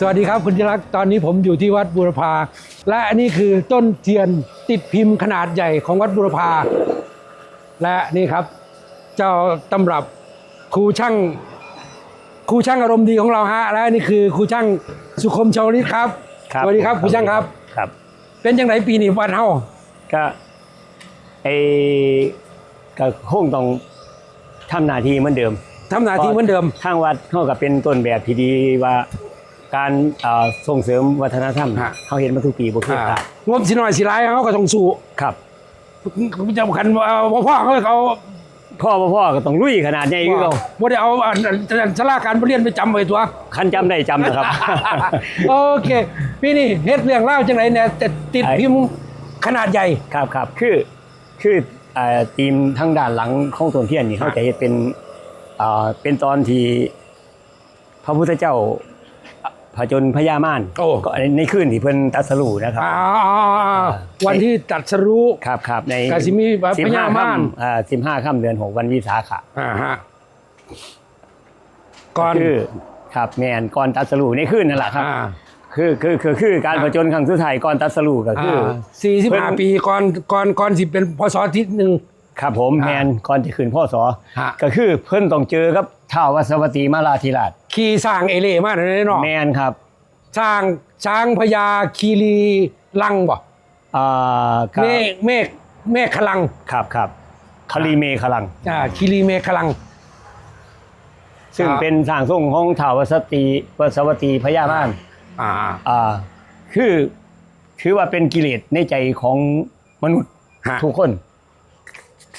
สวัสดีครับคุณจิรักษ์ตอนนี้ผมอยู่ที่วัดบุรพา และอันนี้คือต้นเทียนติดพิมพ์ขนาดใหญ่ของวัดบุรพา และนี่ครับ เจ้าตำรับครูช่างครูช่างอารมณ์ดีของเราฮะและนี่คือครูช่างสุคมชาวลิตครับครับ สวัสดีครับครูช่างครับ ครับเป็นยังไงปีนี้วันเฮาก็ไอก็คงต้องทำหน้าที่เหมือนเดิมทำหน้าที่เหมือนเดิม ทางวัดเขาก็เป็นต้นแบบที่ดีว่า การเอ่อส่งเสริมวัฒนธรรมฮะ เขาเห็นมาทุกปีบ่เคยอ่าขาดงบสิน้อยสิร้ายเขาก็ต้องสู้ครับจำคัญว่าพ่อพ่อเขาเขาพ่อบ่พ่อก็ต้องลุยขนาดใหญ่คือเขาบ่ได้เอาอันอันอันสลาการเรียนไปจำไว้ตัว คันจำได้จำนะครับ โอเค พี่นี่เฮ็ดเรื่องเล่าวจังไรเนี่ยแต่ติดไอ้ พิมพ์ขนาดใหญ่ ครับครับคือคือเอ่อทีมทางด้านหลังของต้นเทียนนี่เขาจะเฮ็ดเป็นเอ่อเป็นตอนที่พระพุทธเจ้า ผจญพญามารโอ้ ก็ในคืนที่เพิ่นตรัสรู้นะครับ อ่าวันที่ตัดสรู้ครับครับในกาสิมีพสิบญาห้ามารค่ำอ่าสิบห้าค่ำเดือนหกวันวิสาขะอ่าฮะก่อนคือครับแมนก่อนตรัสรู้ในคืนนั่นแหละครับ อ่าคือคือคือคือการผจญครั้งสุดท้ายก่อนตรัสรู้ก็คืออ สี่สิบเพิ่ห้าน ปีก่อนก่อนก่อนสิเป็นพศที่หนึ่ง ครับผมอ่าแมนก่อนจะขึ้นพ่อสอฮะ ก็คือเพิ่นต้องเจอกับท้าววัสวัตีมาราธิราช ขี่สร้างเอเล่มาในเนาะแมนครับสร้างช้างพญาคีรีลังบ่อ่าก็เมฆเมฆเมฆขลังครับครับคาลีเมฆลังอ่าคีรีเมฆขลัง ซึ่งครับเป็นสร้างทรงของท้าววัสตีวัสวัตีพญามารอ่าอ่าคือถือว่าเป็นกิเลสในใจของมนุษย์ฮะทุกคน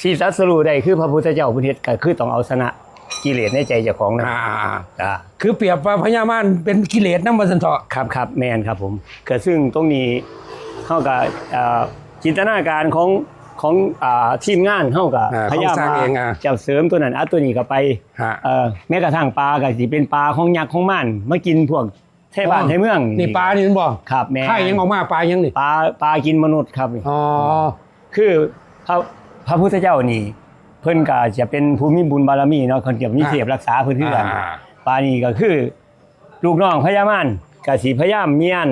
สีสัสรู้ได้คือพระพุทธเจ้าพุทธเทศก็คือต้องเอาชนะ กิเลสในใจเจ้าของนะอ่าอ่าคือเปรียบว่าพญามารเป็นกิเลสน้ำมันสันเถาะครับครับแมนครับผมก็ซึ่งตรงนี้เข้ากับอ่าจินตนาการของของอ่าทีมงานเข้ากับอ่าพยายามเขาสร้างมาเองอะจะเสริมตัวนั้นอัดตัวนี้ก็ไปฮะเอ่อแม้กระทั่งปลาก็สิเป็นปลาของยักษ์ของมันมากินพวกเทบ้านอ๋อเทเมืองนี่ปลานี่มันบอกครับแม่ไข่ยังออกมาปลายังนี่ปลาปลากินมนุษย์ครับอ๋อคือพระพระพุทธเจ้านี่ เพิ่นก็จะเป็นภูมิบุญบารมีเนาะคนเก็บมีเสียบรักษาเพิ่นคือกันอ่าปลานี่ก็คือ ลูกน้องพญามารก็สิพยายามเมียน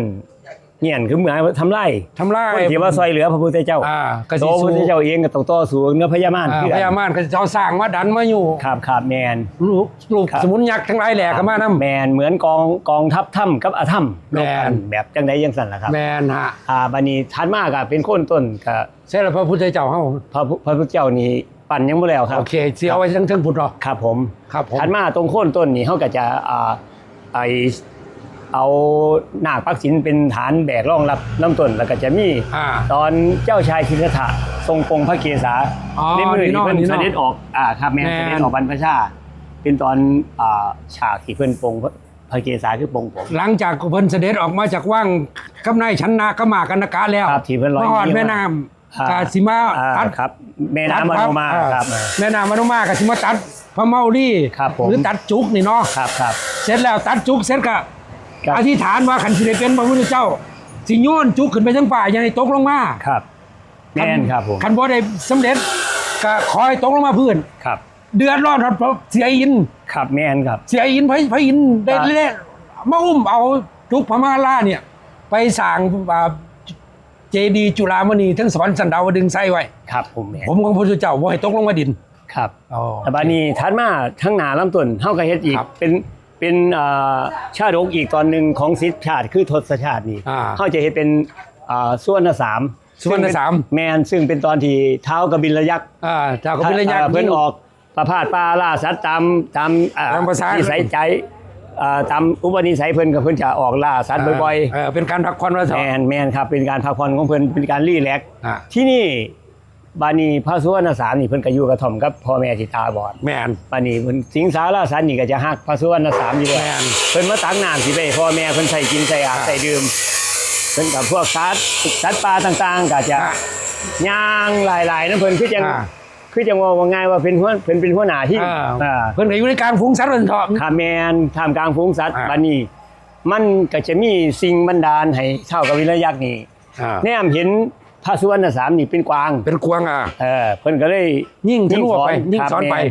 เมียนคือเหมือนทำไร่ทำลายคนที่ว่าซอยเหลือพระพุทธเจ้าอ่าก็สิโตพระพุทธสู้เจ้าเองก็ต้องต่อสู้เนื้อพญามารอ่าคือพกันญามารก็จะเอาสร้างมาดันมาอยู่ครับครับแมน ลูกลูกครับ สมุนยักษ์ทั้งหลายแหล่กันมานํแมนเหมือนกองกองทัพถ้ำกับอาถ้ำแม่นรบกันแบบจังใดจังสั่นล่ะครับ แมนฮะอ่าบัดนี้ทัดมากก็เป็นโคนต้นก็ใช่แล้วพระพุทธเจ้าเฮาพระพุพระพุทธเจ้านี่ ปั่นยังบ่แล้วครับ โอเคเสียเอาไว้ทั้งทั้งพุทธหรอครับผมครับผมถัดมาตรงโค่นต้นนี่เขาก็จะอ่าไอเอาหน้าคปักศิลเป็นฐานแบกรองรับน้ำต้นแล้วก็จะมีอ่า ตอนเจ้าชายคิรถะทรงปรงพระเกศาอ๋อในมือนี่ที่เนาะเพิ่นนี่เสเนาะด็จออกอ่าครับแม่นแม่น เสด็จออกบรรพชา เป็นตอนอ่าฉากที่เพิ่นปรงพระพระเกศาคือปรงผม หลังจากเพิ่นเสด็จออกมาจากว่างกำนายชั้นนากมากันนากาแล้วครับที่เพิ่นร้อยมาหอดเยี่ยมแม่น้อ่าำ กาสิมาอ่าตัดครับแม่น้ำมโนมาตัดครับแม่น้ำมโนมากาสิมาตัดพระเมาลี่ครับผมหรือตัดจุกนี่เนาะครับครับเสร็จแล้วตัดจุกเสร็จก็ครับอธิษฐานว่าขันสิได้เป็นพระพุทธเจ้า สิโยนจุกขึ้นไปทั้งป่าอย่าให้ตกลงมาครับแม่นครับผมขันบ่ได้สำเร็จก็คอยตกลงมาพื้นครับ เดือดร้อนครับเพราะเสียอินครับแม่นครับ เสียอินพระพระอินได้ครับเล่มาอุ้มเอาจุกพม่าล่าเนี่ย ไปสร้างอ่าเจดีย์จุฬามณีทั้งสอนสันดาวดึงไส้ไว้ ครับ ผมแม่นผมของพระพุทธเจ้าว่าให้ตกลงมาดิน ครับอ๋อ แต่บานี้ทัดมาทั้งหนาลำต้นเฮาก็เฮ็ดอีก ครับเป็นเป็นอ่าชาดกอีกตอนหนึ่งของสิทธิชาติคือทศชาตินี่อ่าเฮาจะเฮ็ดเป็นอ่าส่วนสามสุวรรณสาม ซึ่งเป็นแมนซึ่งเป็นตอนที่เท้าวกบิลยักษ์ อ่าเจ้าก็เป็นระยะ อ่าเพิ่นออกประพาสป่าล่าสัตว์ตามตามอ่ตามภาษานิสัยใจ อ่าตามอุปนิสัยเพิ่นก็เพิ่นจะออกล่าสัตว์บ่อยเเป็นการพักผ่อนว่าๆเถแมอะนแมนครับเป็นการพักผ่อนของเพิ่นเป็นการรีแลกซ์อ่า ที่นี่บานีพระสุวรรณสามนี่เพิ่นก็อยู่กระท่อมกับพ่อแม่ที่ตาบอดแมนปานนี้เพิ่นสิงสาราสันนี่ก็จะฮักพระสุวรรณสามอยู่ด้วยแม่นเพิ่นมาตักน้ำสิไปให้พ่อแม่เพิ่นใส่กินใส่อาบใส่ดื่มเพิ่นกับพวกสัตว์สัตว์ป่าต่างๆก็จะอะ ย่างหลายๆนั่นเพิ่นคือจังอ่า คือจังว่าว่าง่ายว่าเป็นหัวเพิ่นเป็นหัวหน้าที่อ่า อ่าเพิ่นก็อยู่ในการฟุ้งสัตว์วันเถาะข้าแม่นท่ามกลางฝูงสัตว์อ่า บัดนี้ มันก็จะมีสิ่งบันดาลให้เท่ากับวิรยักษ์นี่อ่าแนมเห็นพระสุวรรณสามนี่เป็นกวาง เป็นกวางอะ เออเพิ่นก็เลยยิ่งทะลุออกไปยิ่งครับสอนไปแม่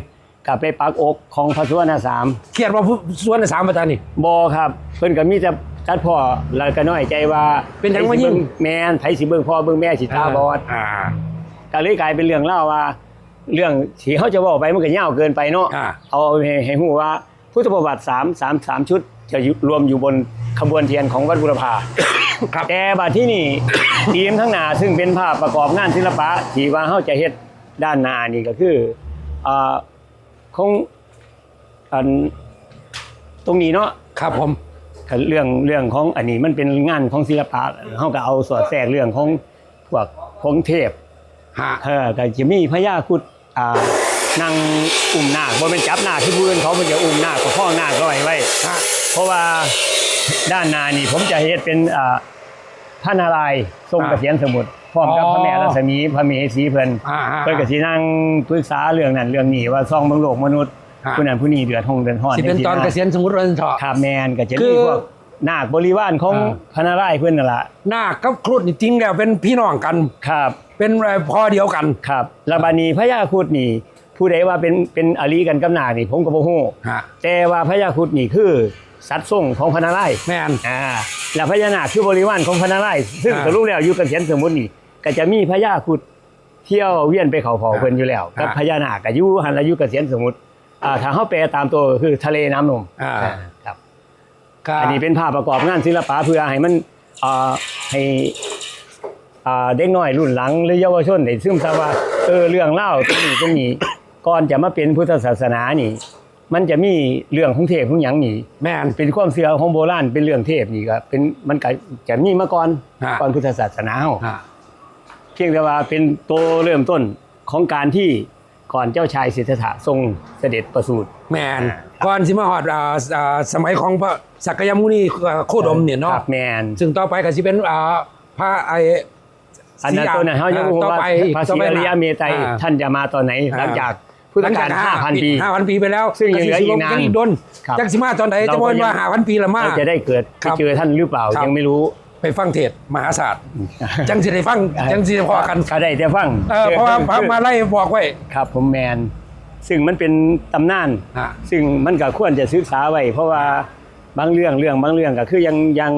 กลับไปปักอกของพระสุวรรณสามเครียดว่าผู้ส่วนในสามประธานนี่ บอครับ เพิ่นก็มีแต่จัดพ่อแล้วก็น้อยใจว่าเป็นหยังไผวะสิยิ่ง เบิ่แม่นไผสิเบิ่งพ่อเบิ่งแม่สิตาบอดอ่า ก็เลยกลายเป็นเรื่องเล่าว่า เรื่องที่เขาจะบอกไปมันก็ยาวเกินไปเนาะอ่า เอาให้ให้ฮู้ว่าพุทธประวัติ3 3 3ชุด จะอยู่รวมอยู่บนขบวนเทียนของวัดบุรพา ครับแต่บัดที่นี่ ทีมทั้งหนาซึ่งเป็นภาพประกอบงานศิลปะที่ว่าเขาจะเฮ็ดด้านหน้านี่ก็คืออ่าคงอันตรงนี้เนาะครับผม ก็เรื่องเรื่องของอันนี้มันเป็นงานของศิลปะเขาก็เอาสอดแทรกเรื่องของพวกของเทพ ฮะ เออก็จะมีพญาครุดอ่า นั่งอุ้มนาคบ่เป็นจับนาคที่ผู้อื่นเขาเพิ่นจะอุ้มนาคกับพ่อนาคร้อยไว้ฮะเพราะว่าด้านหน้านี่ผมจะเฮ็ดเป็นอ่าพระนารายณ์ทรงอ่าเกษียณสมุทรพร้อมกับอ๋อพระแม่รัศมีพระเมสีเพิ่นอ่าฮะเพิ่นก็สินั่งปรึกษาเรื่องนั้นเรื่องนี้ว่าซ่องเบิ่งโลกมนุษย์ฮะผู้นั้นผู้นี้เดือดร้อนเดือดร้อนสิเป็นตอนเกษียณสมมุติวันเถาะครับแม่นก็จะคืมีอพวกนาคบริวารของอ่าพระนารายณ์เพิ่นนั่นล่ะนาคกับครุฑนี่จริงแล้วเป็นพี่น้องกันครับ เป็นพ่อเดียวกันครับแล้วบานีพญาครุดนี่ ผู้ใดว่าเป็นเป็นอลีกันกับนาคนี่ ผมก็บ่ฮู้ฮะแต่ว่าพญาครุดนี่คือสัตว์ทรงของพระนารายณ์แม่นอ่าแล้วพญานาคคือบริวารของพระนารายณ์ซึ่งอ่าก็รู้แล้วอยู่กันเสียนสมุทรนี่ก็จะมีพญาครุดเที่ยวเวียนไปเขาเผาเพิ่นอยู่แล้วกับอ่าพญานาคก็อยู่หันอายุเกษียณสมุทรอ่าถ้าเฮาแปลตามตัวก็คือทะเลน้ำนมอ่าอ่าครับก็อันนี้เป็นภาพประกอบงานศิลปะเพื่อให้มันอ่าให้อ่า เด็กน้อยรุ่นหลังหรือเยาวชนได้ซึมซับว่าเออเรื่องเล่าวตรงนี้ตรงนี้ก่อนจะมาเป็นพุทธศาสนานี่ มันจะมีเรื่องของเทพของหยังนี่แม่น เป็นความเชื่อของโบราณเป็นเรื่องเทพนี่ก็เป็นมันก็จะมีมาก่อนฮะ ก่อนพุทธศาสนาเฮาฮะเพียงแต่ว่าเป็นตัวเริ่มต้นของการที่ก่อนเจ้าชายสิทธัตถะทรงเสด็จประสูติ แม่นอ่า ก่อนสิมาฮอดอ่าอ่าสมัยของพระสักยมุนีอ่าโคดมเนี่ยคเนาะรับแมน ซึ่งต่อไปก็สิเป็นอ่าพระไอ อันนั้นตัวนั้นเขายังบอกต่อว่าไปพระศต่อรีไปอริยเมตไตรอ่าท่านจะมาตอนไหนอ่าหลังจากพุทธกาล5,000ปีห้าพันปีไปแล้ว ซึ่งยังเหลืออีกนานยังอีกดนครับจักสิมาตอนไหนเราจะก็บอกยังว่าหาพันปีละมาเราจะได้เกิดไปครับเจอท่านหรือเปล่าครับยังไม่รู้ไปฟังเทศน์มหาศาสตร์จังสิได้ฟังจังสิได้พอกันก็ได้แต่ฟังเออเพราะว่าพระมาไล่บอกไว้ครับผมแมน ซึ่งมันเป็นตำนานฮะซึ่งมันก็ควรจะศึกษาไว้เพราะว่าบางเรื่องเรื่องบางเรื่องก็คือยังยัง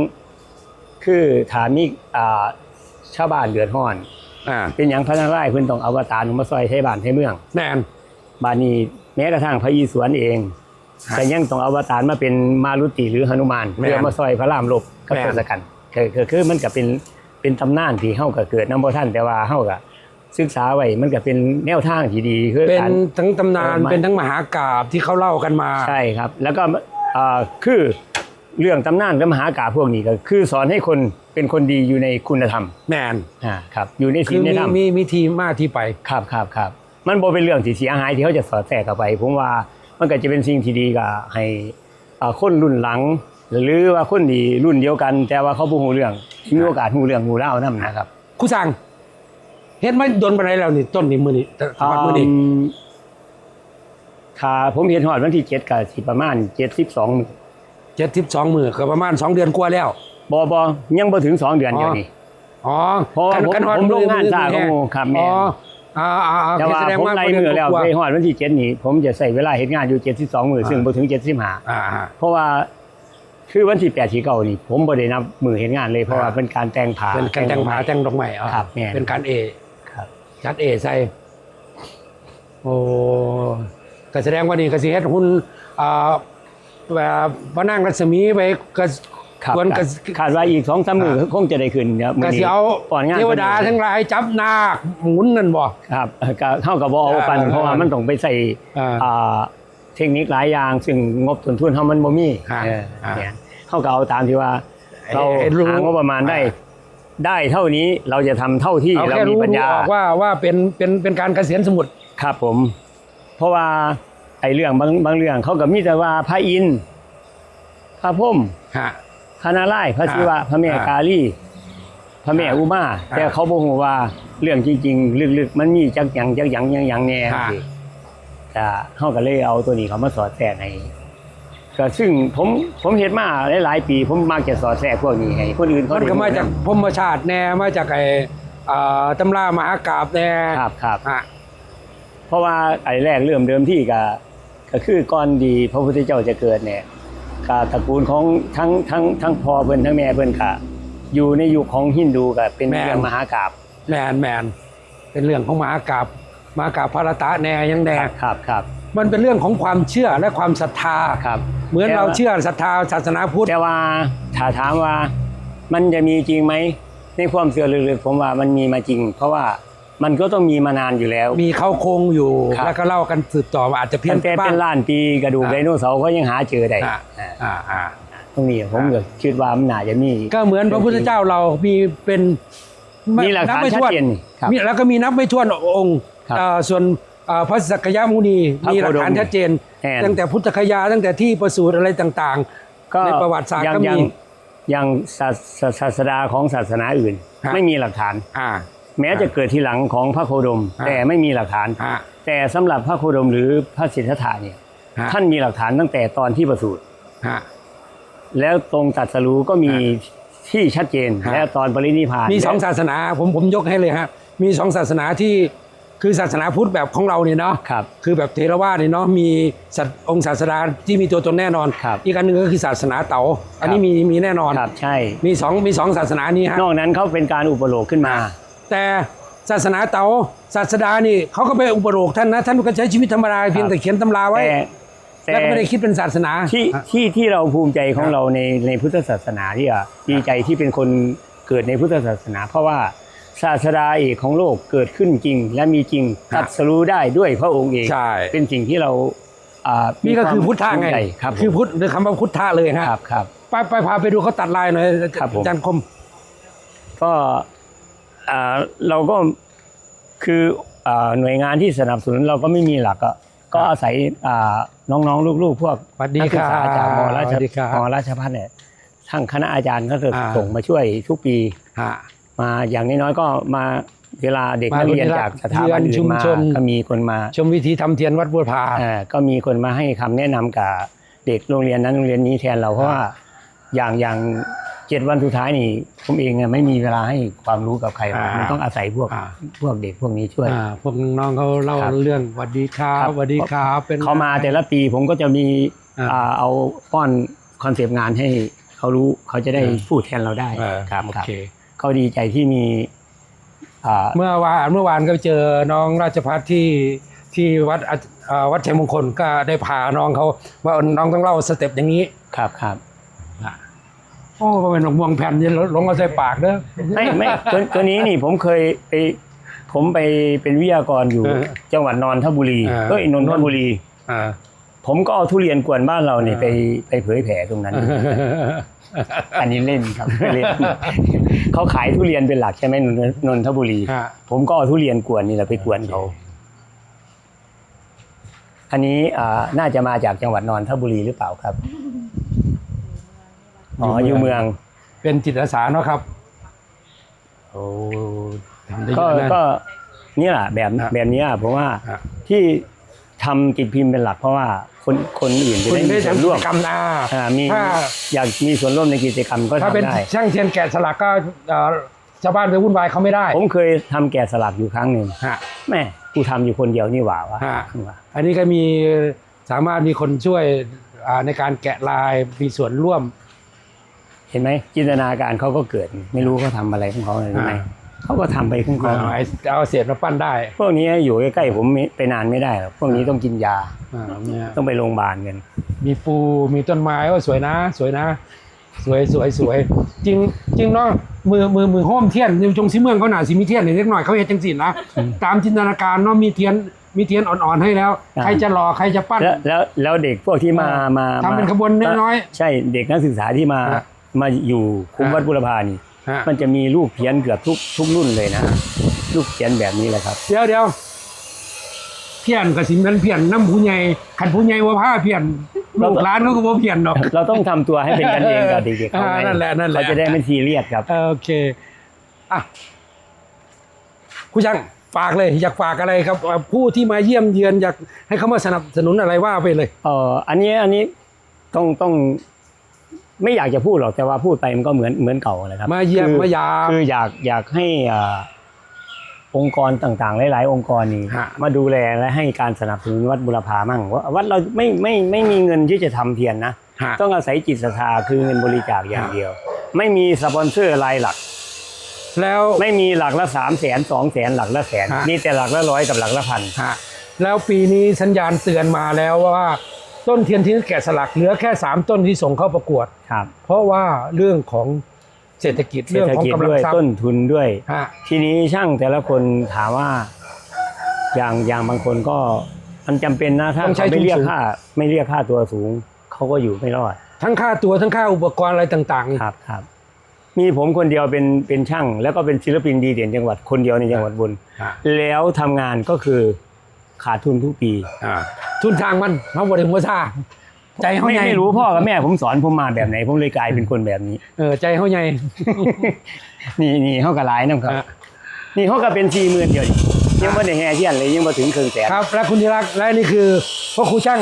คือถามมีอ่า ชาวบ้านเดือดร้อน อ่าเป็นอย่างพระนารายณ์เพิ่นต้องอวตารมาซอยให้บ้านให้เมือง แน่น บานี้แม้กระทั่งพระยีสวนเองฮะแต่ยังต้องอวตารมาเป็นมารุติหรือหนุมานแม่นเพื่อมาซอยพระรามรบกับแม่น ทศกัณฐ์คือคือคือมันก็เป็นเป็นตำนานที่เฮาก็เกิดนํบ่ทันแต่ว่าเฮาก็ศึกษาไว้มันก็เป็นแนวทางที่ดีคือเป็นการ ทั้งตำนานเออไม่เป็นทั้งมหากาบที่เขาเล่ากันมา ใช่ครับ แล้วก็อ่าคือเรื่องตำนานกับมหากาพย์พวกนี้ก็คือสอนให้คน เป็นคนดีอยู่ในคุณธรรมแมนอ่าครับอยู่ในคืศีอลในมีธรรมมีมีทีมาที่ไป ครับครับครับมันบ่เป็นเรื่องที่เสียหายที่เขาจะสอดแทรกเข้าไป ผมว่ามันก็จะเป็นสิ่งที่ดีกับให้อ่าคนรุ่นหลัง หรือว่าคนที่รุ่นเดียวกัน แต่ว่าเขาบ่ฮู้เรื่องมีโอกาสฮู้เรื่องฮู้เล่าวนํนะครับ ครูสั่งเฮ็ดมาโดนปานใดแล้วนี่ต้นนี้มื้อนี้แต่วัดมื้อนี้อืมค่ะผมเห็นฮอดวันที่7ก็สิประมาณ72มื้อ72มื้อก็ประมาณ2เดือนกว่าแล้ว บ่บ่ยังบ่ถึง2เดือนเดียวนี้อ๋อเพราะว่าผมฮอดผมลงงานมื้อช้ามื้อก็โมครับแม่อ๋ออ่าอ่าอ่าแต่ว่าแสดงผมไล่มือแล้วกาไปฮอดวันที่7นี้ ผมจะใช้เวลาเฮ็ดงานอยู่72มื้อซึ่งบ่ถึง75อ่าอ่าเพราะว่าคือวันที่8ที่เก้านี่ ผมบ่ได้นับมือเฮ็ดงานเลยเพราะว่าเป็นการแต่งผ้าเป็นการแต่งผาแต่งดอกไม้อะครับแม่นเป็นการเอครับจัดเอใส่โอ้ก็แสดงว่านี่ก็สิเฮ็ดหุ้นอ่าแบบว่านั่งรัศมีไปก็ ครับควรก็คาดว่าอีก2-3มื้อคงจะได้ขึ้นครับก็มื้อสินี้เอาก่อนงานเทวดาทั้งหลายจับนาคหมุนนั่นบ่ ครับก็เฮาก็บ่เอาปันอ่าเพราะว่ามันต้องไปใส่อ่าอ่าเทคนิคหลายอย่าง ซึ่งงบต้นทุนเฮามันบ่มีอ่าเอออ่าเนี่ยเฮาก็เอาตามที่ว่า เราไอ้รู้ หางบประมาณได้ ได้เท่านี้เราจะทำเท่าที่เอาเราแค่มีรู้ปัญญา ออกว่าว่าเป็นเป็นเป็นการเกษียณสมุทร ครับผม เพราะว่าไอ้เรื่องบางบางเรื่องเขาก็มีแต่ว่าพระอินทร์พระพรหมฮะ พระนารายณ์พระศิวะอ่าพระแม่อ่ากาลีพระแม่อ่าอุมาอ่าแต่เขาบอกว่าเรื่องจริงๆลึกๆ มันมีจักหยังจักหยังหยังหยังแน่อ่าแต่เขาก็เลยเอาตัวนี้เขามาสอดแทรกให้ก็ซึ่งผมผมเห็นมาหลายๆปี ผมมักจะสอดแทรกพวกนี้ให้คนอื่นเขามันได้ก็มาจากพรหมชาติแน่มาจากไอ้อ่าตำรามหากาบแน่ครับครับฮะเพราะว่าไอ้แรกเริ่มเดิมที่ก็ก็คือก่อนดีพระพุทธเจ้าจะเกิดเนี่ย กตระกูลของทั้งทั้งทั้งพ่อเพิ่นทั้งแม่เพิ่นกะอยู่ในยุคของฮินดูก็เป็นแม่นเรื่องมหากาบแมนแมนเป็นเรื่องของมหากราบมหากราบพระตะแนยังแดงครับครับมันเป็นเรื่องของความเชื่อและความศรัทธาครับ เหมือนเราเชื่อศรัทธาศาสนาพุทธแต่ว่าถ้าถามว่ามันจะมีจริงไหมในความเชื่อลึกๆผมว่ามันมีมาจริง เพราะว่า มันก็ต้องมีมานานอยู่แล้ว มีเข้าโครงอยู่ ครับ แล้วก็เล่ากันสืบต่อว่าอาจจะเพี้ยนตั้งแต่บ้าเป็งนล้านปีกระดูกอ่า ไดโนเสาร์ก็ยังหาเจอได้อ่าอ่าอ่าอ่าตรงนี้ผมก็คิดว่ามันน่าจะมี ก็เหมือนพระพุทธเจ้าเรามีเป็นมีหลักฐานบไม่ชัดถ้วนเจนครับ มีแล้วก็มีนับไม่ถ้วนองค์ครับเอ่อส่วนเอ่อพระสักยมุนีพระมีหลักฐานโคดมชัดเจน แน่น ตั้งแต่พุทธคยาตั้งแต่ที่ประสูติอะไรต่าง ก็ในประวัติศาสตร์ยังก็มียังยังศาสศาสดาของศาสนาอื่น ฮะ ไม่มีหลักฐาน ๆอ่า แม้จะเกิดทีหลังของพระโคดมฮะแต่ไม่มีหลักฐานฮะแต่สำหรับพระโคดมหรือพระสิทธัตถะเนี่ยฮะท่านมีหลักฐานตั้งแต่ตอนที่ประสูติฮะแล้วตรงตรัดสรู้ก็มีฮะที่ชัดเจนฮะแล้วตอนปรินิพพานมีสองและศาสนาผมผมยกให้เลยฮะมีสองศาสนาที่คือศาสนาพุทธแบบของเราเนี่ยเนาะครับคือแบบเทรวาสเนี่ยเนาะมีสัตว์องค์ศาสดาที่มีตัวตนแน่นอนครับอีกอันหนึ่งก็คือศาสนาเต๋าอันนี้ครับมีมีแน่นอนครับใช่มีสองมีสองศาสนานี้ฮะนอกนั้นเขาเป็นการอุปโลกขึ้นมา แต่ศาสนาเต๋าศาสดานี่เขาก็ไปอุปโลกท่านนะ ท่านก็ใช้ชีวิตธรรมดาเพียงแต่เขียนตำราไว้ แต่แล้วก็ไม่ได้คิดเป็นศาสนา ที่ที่ที่เราภูมิใจของเราในในพุทธศาสนาที่อะดีใจที่เป็นคนเกิดในพุทธศาสนา เพราะว่าศาสดาเอกของโลกเกิดขึ้นจริง และมีจริงคตรัรับดสรู้ได้ด้วยพระองค์เอง ใช่ เป็นสิ่งที่เราอ่านี่ก็คือวามพุทธะไงภูมิใจครับคือพุทธหรือคำว่าพุทธะเลยฮะครับครับไปไปพาไปดูเขาตัดลายหน่อยครับผมอาจารย์คมก็อ่า เราก็คืออ่าหน่วยงานที่สนับสนุนเราก็ไม่มีหลักก็ก็อาศัยอ่าน้องๆลูกๆ พวกสวัสดีนักศึกษาครับจากมราสชวัสดีครับมราชพัฒน์เนี่ยทั้งคณะอาจารย์ก็จะอ่าส่งมาช่วยทุกปีฮะมาอย่างน้อยๆก็มาเวลาเด็กมานักเรียนเวลาจากสถาบันเรียนชุอื่นมมาชนก็มีคนมา ชมวิธีทำเทียนวัดบัวพาเอ่อก็มีคนมาให้คำแนะนำกับเด็กโรงเรียนนั้นโรงเรียนนี้แทนเราเพราะว่าอย่างอย่าง เจ็ดวันสุดท้ายนี่ ผมเองเนี่ยไม่มีเวลาให้ความรู้กับใครหรอกอ่ามั มันต้องอาศัยพวกอ่าพวกเด็กพวกนี้ช่วย อ่าพวกน้องเขาเล่าครับเรื่องสวัสดีครับครับสวัสดีครับเป็น เขามาแต่ละปีผมก็จะมีอ่าอ่าเอาป้อนคอนเซปต์งานให้เขารู้เขาจะได้อ่า พูดแทนเราได้เออครับโอครับเค เขาดีใจที่มีอ่า เมื่อวานเมื่อวานก็เจอน้องราชพัฒที่ที่วัดอะเอ่อวัดชัยมงคลก็ได้พาน้องเขาว่าน้องต้องเล่าสเต็ปอย่างนี้ ครับครับ โอ้ก็เป็นหนองมวงแผ่นนี่หลงเอาใส่ปากเด้อไม่ไม่ตัวตัวนี้นี่ผมเคยไปผมไปเป็นวิทยากรอยู่เออจังหวัดนนทบุรีเออเอ้ยนนทบุรีอ่าผมก็เอาทุเรียนกวนบ้านเราเนี่ยเออไปไปเผยแผ่ตรงนั้น อันนี้เล่นครับเล่นเขาขายทุเรียนเป็นหลักใช่ไหมนนนนทบุรีฮะผมก็เอาทุเรียนกวนนี่แหละไปกวนเขาอันนี้อ่าน่าจะมาจากจังหวัดนนทบุรีหรือเปล่าครับ อ๋ออยู่เมือง เป็นจิตอาสาเนาะครับโอ้ทำได้เยก็อะนะ ก็เนี่ยแหละแบบฮะแบบเนี้ยผมว่าฮะ ที่ทำกิจพิมพ์เป็นหลักเพราะว่าคนคนอื่นจะคุณได้มีได้ส่วนทำกิร่วจมกรรมนาอ่ามีถ้า อยากมีส่วนร่วมในกิจกรรมก็ถ้าเป็นทำได้ ช่างเทียนแกะสลักก็เอ่อชาวบ้านไปวุ่นวายเขาไม่ได้ผมเคยทำแกะสลักอยู่ครั้งหนึ่งฮะ แม่กูทำอยู่คนเดียวนี่หว่าวะฮะว่าอันนี้ก็มีสามารถมีคนช่วยอ่าในการแกะลายมีส่วนร่วม เห็นไหมจินตนาการเขาก็เกิด ไม่รู้เขาทำอะไรของเขาเลยใช่ไหมอ่าเขาก็ทำไปของเขาเอาไอ้เอาเศษมาปั้นได้ พวกนี้อยู่ใกล้ๆผมไม่ไปนานไม่ได้หรอกพวกนี้ต้องกินยาอ่าเนี่ยต้องไปโรงพยาบาลกันมีปูมีต้นไม้ว่าสวยนะ สวยนะ สวยสวยสวย จริงจริงเนาะมือมือมือโฮมเทียนอยู่จงสิเมืองเขาหนาสิมีเทียนเล็กหน่อยเขาเห็นจังสินะตามจินตนาการเนาะมีเทียนมีเทียนอ่อนๆให้แล้วอ่าใครจะรอใครจะปั้นแล้วแล้วแล้วเด็กพวกที่มาอ่ามมาทำเป็นขบวนน้อยๆใช่เด็กนักศึกษาที่มาฮะ มาอยู่คุ้มฮะวัดบุรพานี่ฮะมันจะมีลูกเพี้ยนเกือบทุกทุกรุ่นเลยนะลูกเพี้ยนแบบนี้แหละครับเดี๋ยวเดี๋ยวเพี้ยนกับสินเป็นเพี้ยนน้ำผู้ใหญ่ขันผู้ใหญ่ว่าผ้าเพี้ยนลูกหลานเขาก็บ่เพี้ยนดอกเราต้องทำตัวให้เป็นกันเองกับเด็กๆเขาอ่าไงนั่นแหละนั่นแหละเขาจะได้ไม่ซีเรียสครับเออโอเคอะคุณช่างฝากเลยอยากฝากอะไรครับเอ่อผู้ที่มาเยี่ยมเยือนอยากให้เขามาสนับสนุนอะไรว่าไปเลยเอออันนี้อันนี้ต้องต้อง ไม่อยากจะพูดหรอกแต่ว่าพูดไปมันก็เหมือนเหมือนเก่าแหละครับมาเยี่ยมคือมายาม คืออยากอยากให้อ่าองค์กรต่างๆ หลาย ๆ องค์กรนี่ฮะ มาดูแลและให้การสนับสนุนวัดบุรพามั่งว่าวัดเราไม่ไม่ไม่มีเงินที่จะทำเทียนนะ ฮะ ต้องอาศัยจิตศรัทธาคือเงินบริจาคอย่างเดียว ไม่มีสปอนเซอร์รายหลัก แล้ว ไม่มีหลักละสามแสนสองแสนหลักละแสนฮะ มีแต่หลักละร้อยกับหลักละพัน ฮะแล้วปีนี้สัญญาณเตือนมาแล้วว่า ต้นเทียนที่แกะสลักเหลือแค่สามต้นที่ส่งเข้าประกวด ครับ เพราะว่าเรื่องของเศรษฐกิจเศรเรื่ษองฐของกิจกำลัด้งวยทรัพต้นย์ทุนด้วย ฮะ ทีนี้ช่างแต่ละคนถามว่าอย่างอย่างบางคนก็มันจำเป็นนะถ้าต้องใช้เขาไม่เรียกทุนสูง ค่า ไม่เรียกค่าตัวสูงเขาก็อยู่ไม่รอดทั้งค่าตัวทั้งค่าอุปกรณ์อะไรต่างๆครับครับ มีผมคนเดียวเป็นเป็นช่าง แล้วก็เป็นศิลปินดีเด่นจังหวัดคนเดียวในจังหวัดบุญฮะ แล้วทำงานก็คือขาดทุนทุกปี อ่า ทุนทางมันมาบริหัวซาใจเขาไม่ใหญ่ไม่รู้พ่อกับแม่ผมสอนผมมาแบบไหน ผมเลยกลายเป็นคนแบบนี้ เออใจเขาใหญ่ นี่นี่เขากับหลายนะครับฮะนี่เขาก็เป็นสี่หมื่นเดียวนี่ยังไม่ได้แห่เทียนเลยยังมาถึงครึ่งแสนครับ และคุณธีรักษ์และนี่คือพ่อครูช่าง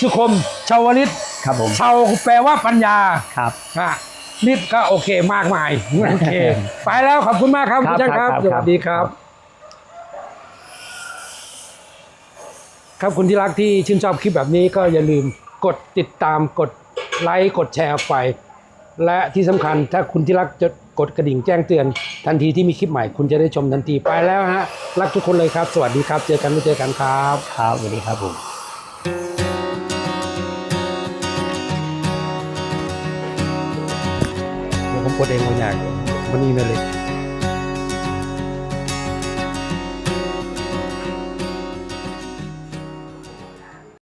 สุคมชาวลิตครับผมชาวแปลว่าปัญญาครับฮะนิดก็โอเคมากมายโอเค ไปแล้วขอบคุณมากครับครัคุบณช่างครับครับสวัสดีครับ ครับคุณที่รักที่ชื่นชอบคลิปแบบนี้ก็อย่าลืมกดติดตามกดไลค์กดแชร์ออกไป และที่สำคัญถ้าคุณที่รักจะกดกระดิ่งแจ้งเตือน ทันทีที่มีคลิปใหม่คุณจะได้ชมทันทีไปแล้วฮะรักทุกคนเลยครับ สวัสดีครับ เจอกันไม่เจอกันครับครับสวัสดีครับผมเดี๋ยวผมกดเองวันอยากวันนี้มาเลย